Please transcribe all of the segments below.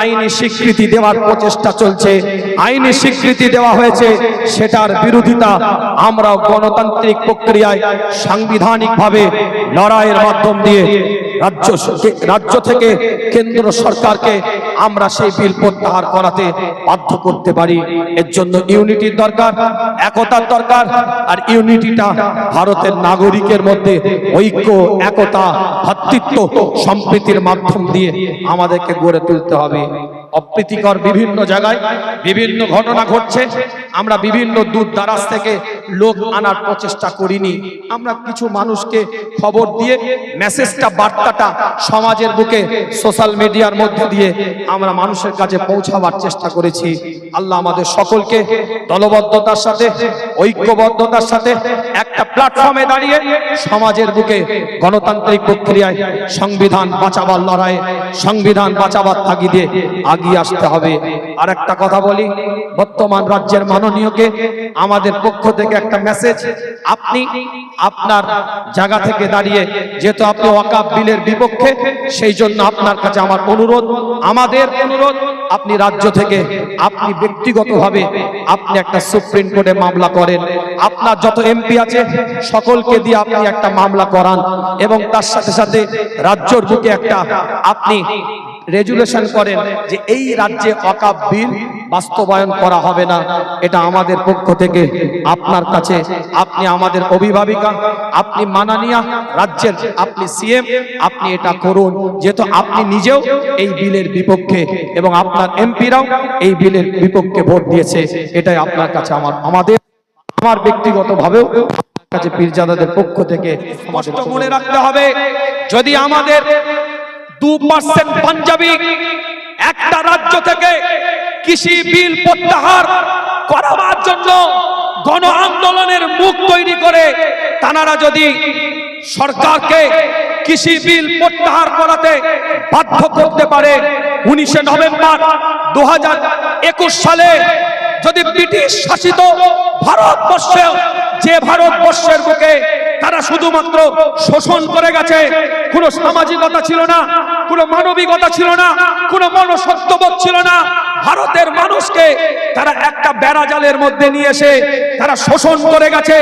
আইনি স্বীকৃতি দেওয়ার প্রচেষ্টা চলছে। আইনি স্বীকৃতি দেওয়া হয়েছে, সেটার বিরোধিতা আমরা গণতান্ত্রিক প্রক্রিয়ায় সাংবিধানিকভাবে লড়াইয়ের মাধ্যম দিয়ে রাজ্য রাজ্য থেকে কেন্দ্র সরকারকে আমরা সেই বিল প্রত্যাহার করাতে বাধ্য করতে পারি। এর জন্য ইউনিটির দরকার, একতার দরকার, আর ইউনিটিটা ভারতের নাগরিকের মধ্যে ঐক্য, একতা, ভাতৃত্ব সম্প্রীতির মাধ্যম দিয়ে আমাদেরকে গড়ে তুলতে হবে। অপ্রীতিকর বিভিন্ন জায়গায় বিভিন্ন ঘটনা ঘটছে। আমরা বিভিন্ন দূর দারাজ থেকে লোক আনার প্রচেষ্টা করিনি। আমরা কিছু মানুষকে খবর দিয়ে মেসেজটা বার্তাটা সমাজের বুকে সোশ্যাল মিডিয়ার মধ্যে দিয়ে আমরা মানুষের কাছে পৌঁছাবার চেষ্টা করেছি। আল্লাহ আমাদের সকলকে দলবদ্ধতার সাথে, ঐক্যবদ্ধতার সাথে একটা প্ল্যাটফর্মে দাঁড়িয়ে সমাজের বুকে গণতান্ত্রিক প্রক্রিয়ায় সংবিধান বাঁচাবার লড়াইয়ে, সংবিধান বাঁচাবার তাগিদে আগিয়ে আসতে হবে। আর একটা কথা বলি, বর্তমান রাজ্যের মাননীয়কে আমাদের পক্ষ থেকে একটা মেসেজ আপনি আপনার জায়গা থেকে দাঁড়িয়ে, যেহেতু আপনি ওয়াকাব বিলের বিপক্ষে, সেই জন্য আপনার কাছে আমার অনুরোধ, আমাদের অনুরোধ, আপনি রাজ্য থেকে, আপনি ব্যক্তিগতভাবে, আপনি একটা সুপ্রিম কোর্টে মামলা করেন। আপনার যত এমপি আছে, সকলকে দিয়ে আপনি একটা মামলা করান এবং তার সাথে সাথে রাজ্যর বুকে একটা, আপনি রেজুলেশন করেন যে এই রাজ্যে অকাপ বিল বাস্তবায়ন করা হবে না। এটা আমাদের পক্ষ থেকে আপনার কাছে। আপনি আমাদের অভিভাবিকা আপনি মানানিয়া রাজ্যের আপনি সিএম আপনি এটা করুন। যেহেতু আপনি নিজেও এই বিলের বিপক্ষে এবং আপনার এমপিরাও এই বিলের বিপক্ষে ভোট দিয়েছে। এটাই আপনার কাছে আমার আমাদের আমার ব্যক্তিগতভাবেও আপনার কাছে পীরজাদাদের পক্ষ থেকে স্পষ্ট মনে রাখতে হবে যদি আমাদের দু পার্সেন্ট পাঞ্জাবি একটা রাজ্য থেকে কৃষি বিল প্রত্যাহার করাবার জন্য গণ আন্দোলনের মুখ তৈরি করে, তানারা যদি সরকারকে কৃষি বিল প্রত্যাহার করাতে বাধ্য করতে পারে, উনিশে নভেম্বর দু হাজার একুশ সালে যদি ব্রিটিশ শাসিত ভারতবর্ষে যে ভারতবর্ষের বুকে তারা শুধুমাত্র শোষণ করে গেছে। কোনো সামাজিকতা ছিল না, কোনো মানবিকতা ছিল না, কোনো মনসত্ববোধ ছিল না। ভারতের মানুষকে তারা একটা বেড়াজালের মধ্যে নিয়ে এসে তারা শোষণ করে গেছে।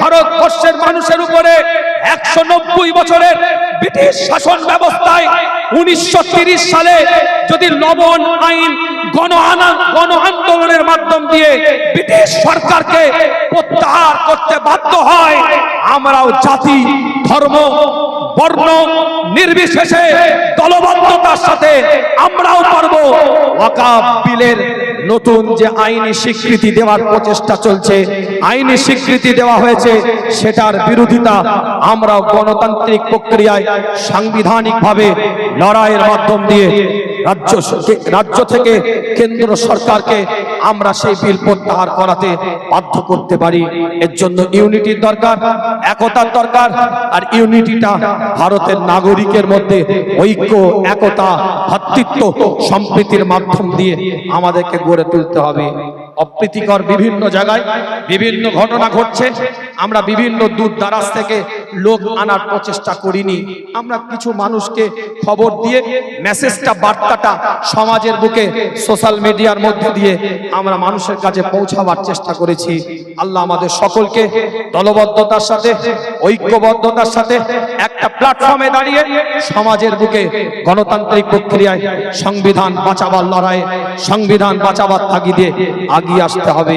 ভারতবর্ষের মানুষের উপরে একশো নব্বই বছরের ব্রিটিশ শাসন ব্যবস্থায় উনিশশো সালে যদি লবণ আইন গণ গণ আন্দোলনের মাধ্যম দিয়ে ব্রিটিশ সরকারকে প্রত্যাহার করতে বাধ্য হয়, আমরাও জাতি, ধর্ম, বর্ণ নির্বিশেষে দলবদ্ধতার সাথে আমরাও পারব। ওয়াকাব বিলের নতুন যে আইনি স্বীকৃতি দেওয়ার প্রচেষ্টা চলছে, আইনি স্বীকৃতি দেওয়া হয়েছে, সেটার বিরোধিতা আমরা গণতান্ত্রিক প্রক্রিয়ায় সাংবিধানিকভাবে লড়াইয়ের মাধ্যম দিয়ে রাজ্য রাজ্য থেকে কেন্দ্র সরকারকে আমরা সেই বিল প্রত্যাহার করাতে বাধ্য করতে পারি। এর জন্য ইউনিটির দরকার, একতার দরকার, আর ইউনিটিটা ভারতের নাগরিকের মধ্যে ঐক্য, একতা, ভাতৃত্ব সম্প্রীতির মাধ্যম দিয়ে আমাদেরকে গড়ে তুলতে হবে। অপ্রীতিকর বিভিন্ন জায়গায় বিভিন্ন ঘটনা ঘটছে। আমরা বিভিন্ন দূর দারাজ থেকে লোক আনার প্রচেষ্টা করিনি। আমরা কিছু মানুষকে খবর দিয়ে মেসেজটা বার্তাটা সমাজের বুকে সোশ্যাল মিডিয়ার মধ্যে দিয়ে আমরা মানুষের কাছে পৌঁছাবার চেষ্টা করেছি। আল্লাহ আমাদের সকলকে দলবদ্ধতার সাথে, ঐক্যবদ্ধতার সাথে একটা প্ল্যাটফর্মে দাঁড়িয়ে সমাজের বুকে গণতান্ত্রিক প্রক্রিয়ায় সংবিধান বাঁচাবার লড়াইয়ে, সংবিধান বাঁচাবার তাগিদে আগিয়ে আসতে হবে।